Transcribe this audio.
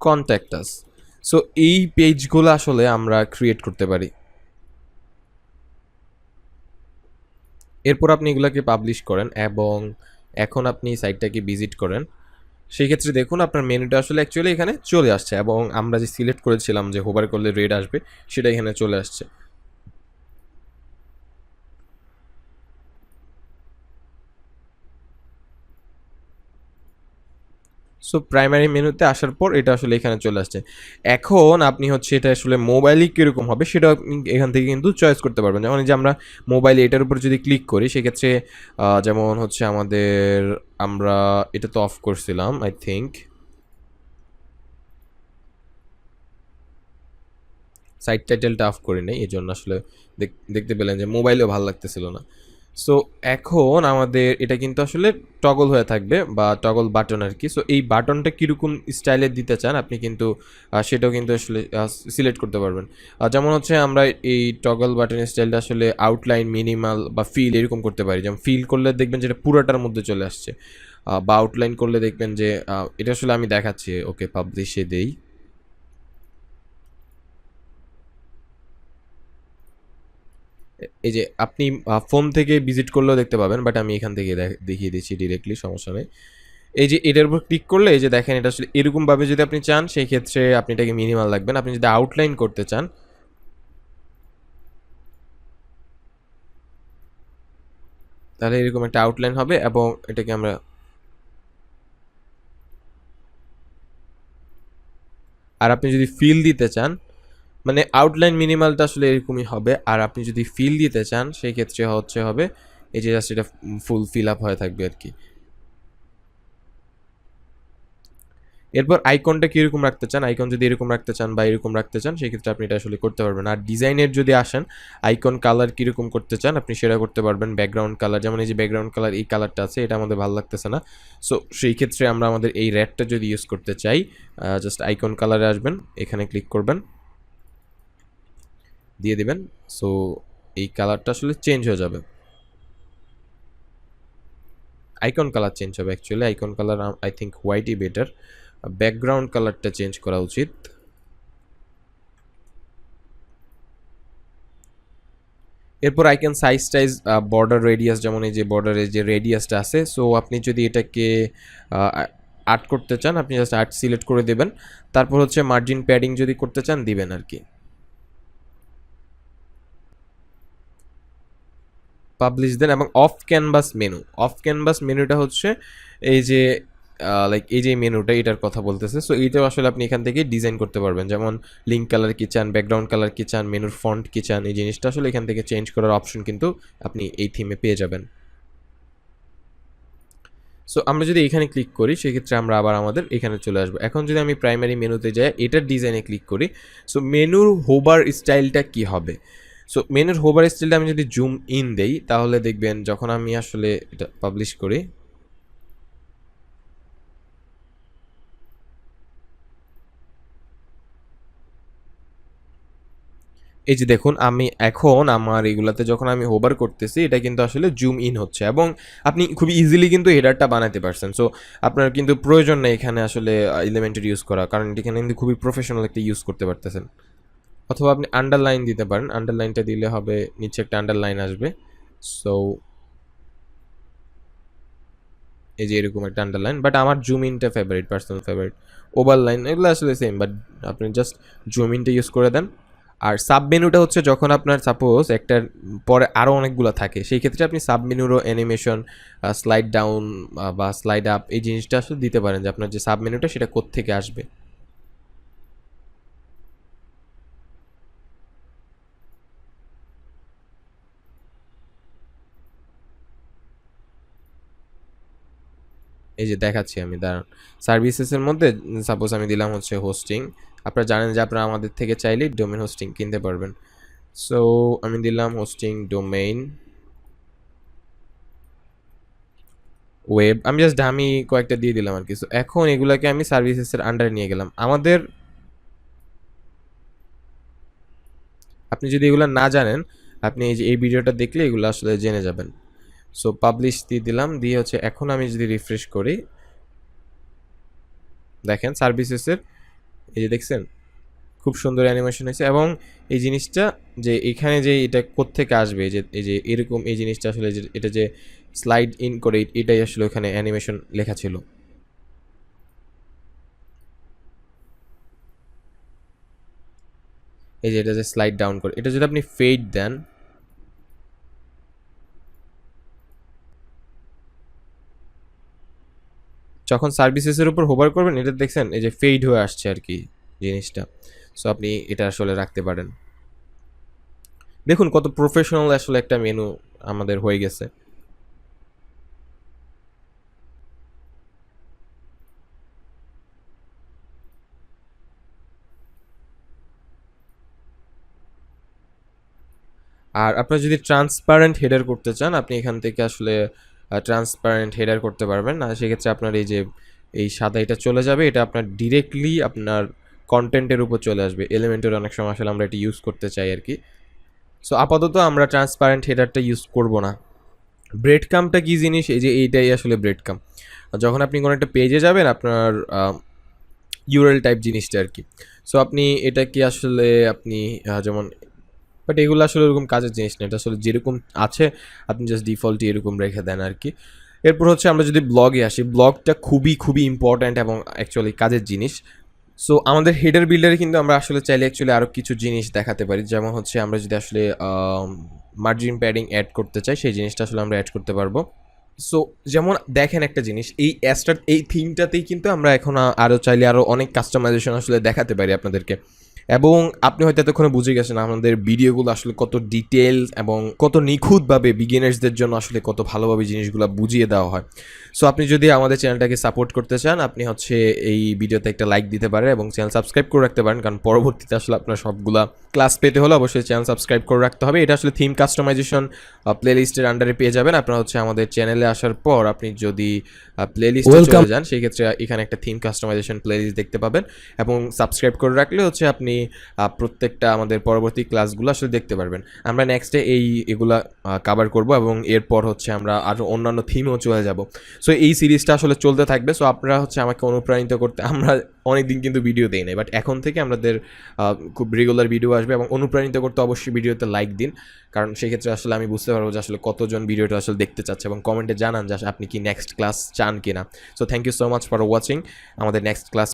Contact us so এই পেজগুলো আসলে আমরা ক্রিয়েট করতে পারি। এরপর আপনি এগুলোকে পাবলিশ করেন এবং এখন আপনি সাইটটাকে ভিজিট করেন। সেই ক্ষেত্রে দেখুন আপনার মেনুটা আসলে অ্যাকচুয়ালি এখানে চলে আসছে এবং আমরা যে সিলেক্ট করেছিলাম যে হোবার করলে রেড আসবে, সেটা এখানে চলে আসছে। সো প্রাইমারি মেনুতে আসার পর এটা আসলে এখানে চলে আসছে। এখন আপনি হচ্ছে এটা আসলে মোবাইলে কীরকম হবে সেটা আপনি এখান থেকে কিন্তু চয়েস করতে পারবেন। যেমন যে আমরা মোবাইলে এটার উপর যদি ক্লিক করি, সেক্ষেত্রে যেমন হচ্ছে আমাদের আমরা এটা তো অফ করছিলাম আই থিঙ্ক সাইট টাইটেলটা অফ করি নেই এই জন্য আসলে দেখ- দেখতে পেলেন যে মোবাইলেও ভালো লাগতেছিল না। সো এখন আমাদের এটা কিন্তু আসলে টগল হয়ে থাকবে বা টগল বাটন আর কি। সো এই বাটনটা কীরকম স্টাইলে দিতে চান আপনি কিন্তু সেটাও কিন্তু আসলে সিলেক্ট করতে পারবেন। যেমন হচ্ছে আমরা এই টগল বাটনের স্টাইলটা আসলে আউটলাইন মিনিমাল বা ফিল এরকম করতে পারি। যেমন ফিল করলে দেখবেন যেটা পুরোটার মধ্যে চলে আসছে। বা আউটলাইন করলে দেখবেন যে এটা আসলে আমি দেখাচ্ছি, ওকে পাবলিশে দেই। এই যে আপনি ফোন থেকে ভিজিট করলেও দেখতে পাবেন, বাট আমি এখান থেকে দেখ- দেখিয়ে দিচ্ছি ডিরেক্টলি সমস্যা নেই। এই যে এটার উপর ক্লিক করলে এই যে দেখেন এটা আসলে এরকমভাবে যদি আপনি চান, সেই ক্ষেত্রে আপনি এটাকে মিনিমাল রাখবেন। আপনি যদি আউটলাইন করতে চান, তাহলে এরকম একটা আউটলাইন হবে এবং এটাকে আমরা আর আপনি যদি ফিল দিতে চান মানে আউটলাইন মিনিমালটা আসলে এরকমই হবে। আর আপনি যদি ফিল দিতে চান, সেই ক্ষেত্রে হচ্ছে হবে, এই যে জাস্ট এটা ফুল ফিল আপ হয়ে থাকবে আর কি। এরপর আইকনটা কীরকম রাখতে চান? আইকন যদি এরকম রাখতে চান বা এরকম রাখতে চান সেক্ষেত্রে আপনি এটা আসলে করতে পারবেন। আর ডিজাইনের যদি আসেন আইকন কালার কীরকম করতে চান, আপনি সেটা করতে পারবেন। ব্যাকগ্রাউন্ড কালার যেমন এই যে ব্যাকগ্রাউন্ড কালার এই কালারটা আছে, এটা আমাদের ভালো লাগতেছে না। সো সেই ক্ষেত্রে আমরা আমাদের এই রেডটা যদি ইউজ করতে চাই জাস্ট আইকন কালারে আসবেন, এখানে ক্লিক করবেন। দিয়ে দিবেন। সো এই কালারটা আসলে চেঞ্জ হয়ে যাবে। আইকন কালার চেঞ্জ হবে actually icon colour I think হোয়াইটই better background কালারটা চেঞ্জ করা উচিত। এরপর আইকন সাইজ টাইজ বর্ডার রেডিয়াস যেমন এই যে বর্ডারের যে রেডিয়াসটা আছে। সো আপনি যদি এটাকে আর্ট করতে চান, আপনি জাস্ট আর্ট সিলেক্ট করে দেবেন। তারপর হচ্ছে মার্জিন প্যাডিং যদি করতে চান, দিবেন আর কি। পাবলিশ দেন এবং off canvas menu off canvas মেনুটা হচ্ছে এই যে লাইক এই যে মেনুটা এটার কথা বলতেছে। সো এইটাও আসলে আপনি এখান থেকে ডিজাইন করতে পারবেন। যেমন লিঙ্ক কালার কি চান ব্যাকগ্রাউন্ড কালার কি চান মেনুর ফন্ট কি চান এই জিনিসটা আসলে এখান থেকে চেঞ্জ করার অপশন কিন্তু আপনি এই থিমে পেয়ে যাবেন। সো আমরা যদি এখানে ক্লিক করি, সেক্ষেত্রে আমরা আবার আমাদের এখানে চলে আসব। এখন যদি আমি প্রাইমারি মেনুতে যাই, এটার ডিজাইনে ক্লিক করি সো মেনুর হোবার স্টাইলটা কি হবে? সো মেনুর হোভার স্টাইলটা আমি যদি জুম ইন দেই, তাহলে দেখবেন যখন আমি আসলে এটা পাবলিশ করি, এই যে দেখুন, আমি এখন আমার এগুলাতে যখন আমি হোভার করতেছি, এটা কিন্তু আসলে জুম ইন হচ্ছে এবং আপনি খুবই ইজিলি কিন্তু হেডারটা বানাতে পারছেন। সো আপনার কিন্তু প্রয়োজন নেই এখানে আসলে এলিমেন্টের ইউজ করা, কারণ এখানে কিন্তু খুবই প্রফেশনাল একটা ইউজ করতে পারতেছেন। অথবা আপনি আন্ডারলাইন দিতে পারেন। আন্ডারলাইনটা দিলে হবে, নিচে একটা আন্ডারলাইন আসবে। সো এই যে এরকম একটা আন্ডারলাইন বাট আমার zoom ইনটা favourite personal favourite over line এগুলো আসলে সেম বাট আপনি জাস্ট জুম ইনটা ইউজ করে দেন। আর সাব মেনুটা হচ্ছে যখন আপনার সাপোজ একটার পরে আরও অনেকগুলো থাকে, সেই ক্ষেত্রে আপনি সাব মেনুরও অ্যানিমেশন স্লাইড ডাউন বা স্লাইড আপ এই জিনিসটা আসলে দিতে পারেন যে আপনার যে সাব মেনুটা সেটা কোত্থেকে আসবে। এই যে দেখাচ্ছি আমি, দাঁড়ান। সার্ভিসেসের মধ্যে সাপোজ আমি দিলাম হচ্ছে হোস্টিং আপনারা জানেন যে আপনারা আমাদের থেকে চাইলে ডোমেন হোস্টিং কিনতে পারবেন। সো আমি দিলাম হোস্টিং ডোমেইন ওয়েব আমি জাস্ট আমি কয়েকটা দিয়ে দিলাম আর কি। সো এখন এগুলাকে আমি সার্ভিসেসের আন্ডারে নিয়ে গেলাম। আমাদের, আপনি যদি এগুলো না জানেন, আপনি এই যে, এই ভিডিওটা দেখলে এগুলো আসলে জেনে যাবেন। সো পাবলিশ দিয়ে দিলাম, দিয়ে হচ্ছে এখন আমি যদি রিফ্রেশ করি, দেখেন সার্ভিসেসের এই যে দেখছেন, খুব সুন্দর অ্যানিমেশন হয়েছে এবং এই জিনিসটা যে এখানে যে এটা কোত্থেকে আসবে যে, এই যে এরকম এই জিনিসটা আসলে যে, এটা যে স্লাইড ইন করে এটাই আসলে ওখানে অ্যানিমেশন লেখা ছিল। এই যে এটা যে স্লাইড ডাউন করে, এটা যদি আপনি ফেড দেন যখন সার্ভিসেসের উপর হোভার করবেন, এটা দেখছেন, এই যে ফেড হয়ে আসছে আর কি জিনিসটা। সো আপনি এটা আসলে রাখতে পারেন। দেখুন কত প্রফেশনাল আসলে একটা মেনু আমাদের হয়ে গেছে। আর আপনারা যদি ট্রান্সপারেন্ট হেডার করতে চান, আপনি এখান থেকে আসলে ট্রান্সপারেন্ট হেডার করতে পারবেন। আর সেক্ষেত্রে আপনার এই যে, এই সাদা এটা চলে যাবে, এটা আপনার ডিরেক্টলি আপনার কন্টেন্টের উপর চলে আসবে। এলিমেন্টের অনেক সময় আসলে আমরা এটা ইউজ করতে চাই আর কি। সো আপাতত আমরা ট্রান্সপারেন্ট হেডারটা ইউজ করব না। ব্রেড কামটা কী জিনিস? এই যে, এইটাই আসলে ব্রেড কাম যখন আপনি কোনো একটা পেজে যাবেন, আপনার ইউরেল টাইপ জিনিসটা আর কি। সো আপনি এটা কি আসলে আপনি যেমন বাট এগুলো আসলে এরকম কাজের জিনিস না। এটা আসলে যেরকম আছে, আপনি জাস্ট ডিফল্টই এরকম রেখে দেন আর কি এরপর হচ্ছে আমরা যদি ব্লগে আসি ব্লগটা খুবই খুবই ইম্পর্ট্যান্ট এবং অ্যাকচুয়ালি কাজের জিনিস। সো আমাদের হেডার বিল্ডারে কিন্তু আমরা আসলে চাইলে অ্যাকচুয়ালি আরও কিছু জিনিস দেখাতে পারি। যেমন হচ্ছে আমরা যদি আসলে মার্জিন প্যাডিং অ্যাড করতে চাই, সেই জিনিসটা আসলে আমরা অ্যাড করতে পারব। সো যেমন দেখেন একটা জিনিস, এই অ্যাস্টার এই থিমটাতেই কিন্তু আমরা এখন আরও চাইলে আরও অনেক কাস্টমাইজেশন আসলে দেখাতে পারি আপনাদেরকে। এবং আপনি হয়তো এতক্ষণে বুঝে গেছেন আমাদের ভিডিওগুলো আসলে কত ডিটেল এবং কত নিখুঁতভাবে বিগিনার্সদের জন্য আসলে কত ভালোভাবে জিনিসগুলো বুঝিয়ে দেওয়া হয়। সো আপনি যদি আমাদের চ্যানেলটাকে সাপোর্ট করতে চান আপনি হচ্ছে এই ভিডিওতে একটা লাইক দিতে পারেন এবং চ্যানেল সাবস্ক্রাইব করে রাখতে পারেন কারণ পরবর্তীতে আসলে আপনার সবগুলা ক্লাস পেতে হলে অবশ্যই চ্যানেল সাবস্ক্রাইব করে রাখতে হবে। এটা আসলে থিম কাস্টমাইজেশন প্লে লিস্টের আন্ডারে পেয়ে যাবেন। আপনারা হচ্ছে আমাদের চ্যানেলে আসার পর আপনি যদি প্লে লিস্টে Welcome. চলে যান সেই ক্ষেত্রে এখানে একটা থিম কাস্টমাইজেশন প্লে লিস্ট দেখতে পাবেন এবং সাবস্ক্রাইব করে রাখলে হচ্ছে আপনি প্রত্যেকটা আমাদের পরবর্তী ক্লাসগুলো আসলে দেখতে পারবেন। আমরা নেক্সটে এই এগুলা কাভার করব এবং এরপর হচ্ছে আমরা আরও অন্যান্য থিমেও চলে যাব। সো এই সিরিজটা আসলে চলতে থাকবে। সো আপনারা হচ্ছে আমাকে অনুপ্রাণিত করতে, আমরা অনেক দিন কিন্তু ভিডিও দেই নাই। বাট এখন থেকে আমাদের খুব রেগুলার ভিডিও আসবে এবং অনুপ্রাণিত করতে অবশ্যই ভিডিওতে লাইক দিন। কারণ সেক্ষেত্রে আসলে আমি বুঝতে পারব যে আসলে কতজন ভিডিওটা আসলে দেখতে চাচ্ছে এবং কমেন্টে জানান যে আপনি কি নেক্সট ক্লাস চান কিনা। So thank you so much for watching আমাদের নেক্সট ক্লাস